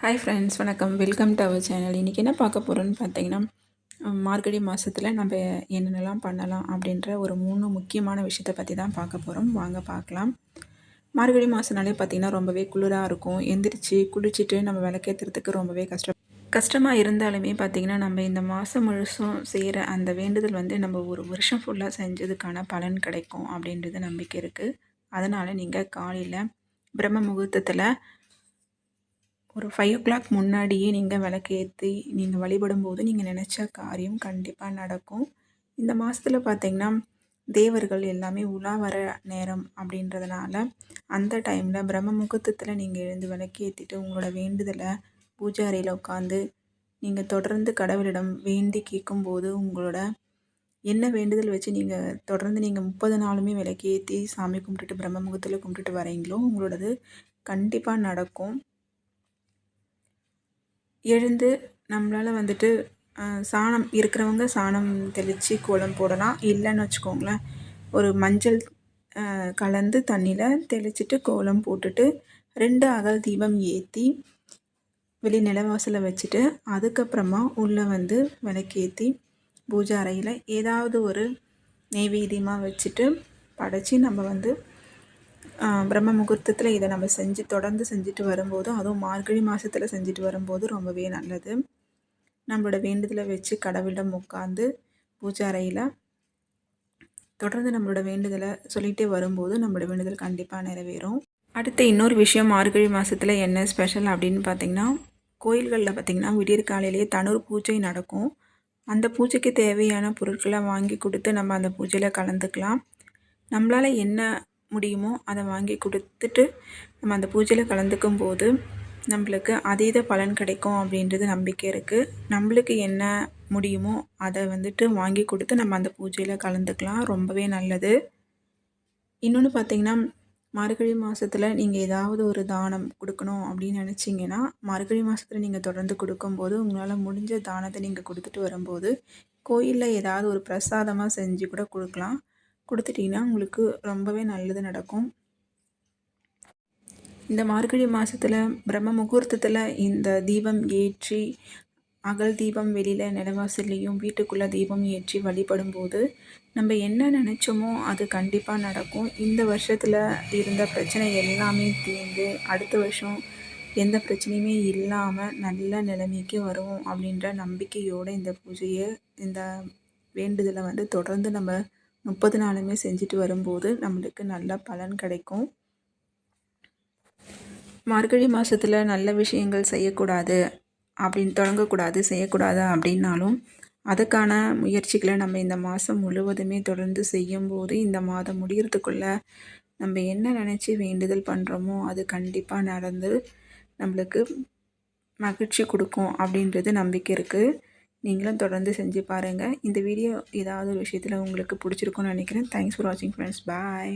Hi friends வணக்கம். Welcome to our channel இன்றைக்கி என்ன பார்க்க போகிறோன்னு பார்த்தீங்கன்னா மார்கழி மாதத்தில் நம்ம என்னென்னலாம் பண்ணலாம் அப்படின்ற ஒரு மூணு முக்கியமான விஷயத்தை பற்றி தான் பார்க்க போகிறோம் வாங்க பார்க்கலாம். மார்கழி மாதம்னாலே பார்த்திங்கன்னா ரொம்பவே குளிராக இருக்கும். எந்திரிச்சு குளிச்சுட்டு நம்ம விளக்கேற்றுறதுக்கு ரொம்பவே கஷ்டம் கஷ்டமாக இருந்தாலுமே பார்த்திங்கன்னா நம்ம இந்த மாதம் முழுசும் செய்கிற அந்த வேண்டுதல் வந்து நம்ம ஒரு வருஷம் ஃபுல்லாக செஞ்சதுக்கான பலன் கிடைக்கும் அப்படின்றது நம்பிக்கை இருக்குது அதனால் நீங்கள் காலையில் பிரம்ம முகூர்த்தத்தில் ஒரு ஃபைவ் ஓ கிளாக் முன்னாடியே நீங்கள் விளக்கேற்றி நீங்கள் வழிபடும்போது நீங்கள் நினச்ச காரியம் கண்டிப்பாக நடக்கும். இந்த மாதத்தில் பார்த்தீங்கன்னா தேவர்கள் எல்லாமே உலா வர நேரம் அப்படின்றதுனால அந்த டைமில் பிரம்ம முகூர்த்தத்தில் நீங்கள் எழுந்து விளக்கேற்றிட்டு உங்களோட வேண்டுதலை பூஜை அறையில் உட்காந்து நீங்கள் தொடர்ந்து கடவுளிடம் வேண்டி கேட்கும்போது உங்களோட என்ன வேண்டுதல் வச்சு நீங்கள் தொடர்ந்து நீங்கள் முப்பது நாளுமே விளக்கேற்றி சாமி கும்பிட்டுட்டு பிரம்ம முகூர்த்தத்தில் கும்பிட்டுட்டு வரீங்களோ உங்களோடது கண்டிப்பாக நடக்கும். எழுந்து நம்மளால் வந்துட்டு சாணம் இருக்கிறவங்க சாணம் தெளித்து கோலம் போடலாம். இல்லைன்னு வச்சுக்கோங்களேன். ஒரு மஞ்சள் கலந்து தண்ணியில் தெளிச்சிட்டு கோலம் போட்டுட்டு ரெண்டு அகல் தீபம் ஏற்றி வெளி நிலவாசலை வச்சுட்டு அதுக்கப்புறமா உள்ளே வந்து விளக்கேற்றி பூஜை அறையில் ஏதாவது ஒரு நெய்வேதியமாக வச்சுட்டு படைச்சி நம்ம வந்து பிரம்ம முகூர்த்தத்தில் இதை நம்ம செஞ்சு தொடர்ந்து செஞ்சுட்டு வரும்போது அதுவும் மார்கழி மாதத்தில் செஞ்சுட்டு வரும்போது ரொம்பவே நல்லது. நம்மளோட வேண்டுதலை வச்சு கடவுளிடம் உட்காந்து பூஜை அறையில் தொடர்ந்து நம்மளோட வேண்டுதலை சொல்லிகிட்டே வரும்போது நம்மளோட வேண்டுதல் கண்டிப்பாக நிறைவேறும். அடுத்து இன்னொரு விஷயம் மார்கழி மாதத்தில் என்ன ஸ்பெஷல் அப்படின்னு பார்த்தீங்கன்னா கோயில்களில் பார்த்திங்கன்னா விடியற் காலையிலேயே தனூர் பூஜை நடக்கும். அந்த பூஜைக்கு தேவையான பொருட்களை வாங்கி கொடுத்து நம்ம அந்த பூஜையில் கலந்துக்கலாம். நம்மளால் என்ன முடியுமோ அதை வாங்கி கொடுத்துட்டு நம்ம அந்த பூஜையில் கலந்துக்கும் போது நம்மளுக்கு அதீத பலன் கிடைக்கும் அப்படின்றது நம்பிக்கை இருக்குது நம்மளுக்கு என்ன முடியுமோ அதை வந்துட்டு வாங்கி கொடுத்து நம்ம அந்த பூஜையில் கலந்துக்கலாம். ரொம்பவே நல்லது. இன்னொன்று பார்த்தீங்கன்னா மார்கழி மாதத்தில் நீங்கள் ஏதாவது ஒரு தானம் கொடுக்கணும் அப்படின்னு நினச்சிங்கன்னா மார்கழி மாதத்தில் நீங்கள் தொடர்ந்து கொடுக்கும்போது உங்களால் முடிஞ்ச தானத்தை நீங்கள் கொடுத்துட்டு வரும்போது கோயிலில் ஏதாவது ஒரு பிரசாதமாக செஞ்சு கூட கொடுக்கலாம். கொடுத்துட்டிங்கன்னா உங்களுக்கு ரொம்பவே நல்லது நடக்கும். இந்த மார்கழி மாதத்தில் பிரம்ம முகூர்த்தத்தில் இந்த தீபம் ஏற்றி அகல் தீபம் வெளியில் நிலவாசல்லையும் வீட்டுக்குள்ளே தீபம் ஏற்றி வழிபடும்போது நம்ம என்ன நினச்சோமோ அது கண்டிப்பாக நடக்கும். இந்த வருஷத்தில் இருந்த பிரச்சனை எல்லாமே தீர்ந்து அடுத்த வருஷம் எந்த பிரச்சனையுமே இல்லாமல் நல்ல நிலைமைக்கு வரும் அப்படின்ற நம்பிக்கையோடு இந்த பூஜையை இந்த வேண்டுதலை வந்து தொடர்ந்து நம்ம முப்பது நாளுமே செஞ்சுட்டு வரும்போது நம்மளுக்கு நல்ல பலன் கிடைக்கும். மார்கழி மாதத்தில் நல்ல விஷயங்கள் செய்யக்கூடாது அப்படின்னு தொடங்கக்கூடாது செய்யக்கூடாது அப்படின்னாலும் அதுக்கான முயற்சிகளை நம்ம இந்த மாதம் முழுவதுமே தொடர்ந்து செய்யும்போது இந்த மாதம் முடிகிறதுக்குள்ள நம்ம என்ன நினச்சி வேண்டுதல் பண்ணுறோமோ அது கண்டிப்பாக நடந்து நம்மளுக்கு மகிழ்ச்சி கொடுக்கும் அப்படின்றது நம்பிக்கை இருக்குது நீங்களும் தொடர்ந்து செஞ்சு பாருங்கள் இந்த வீடியோ ஏதாவது ஒரு விஷயத்தில் உங்களுக்கு பிடிச்சிருக்குன்னு நினைக்கிறேன். தேங்க்ஸ் ஃபார் வாட்சிங் ஃப்ரெண்ட்ஸ் பாய்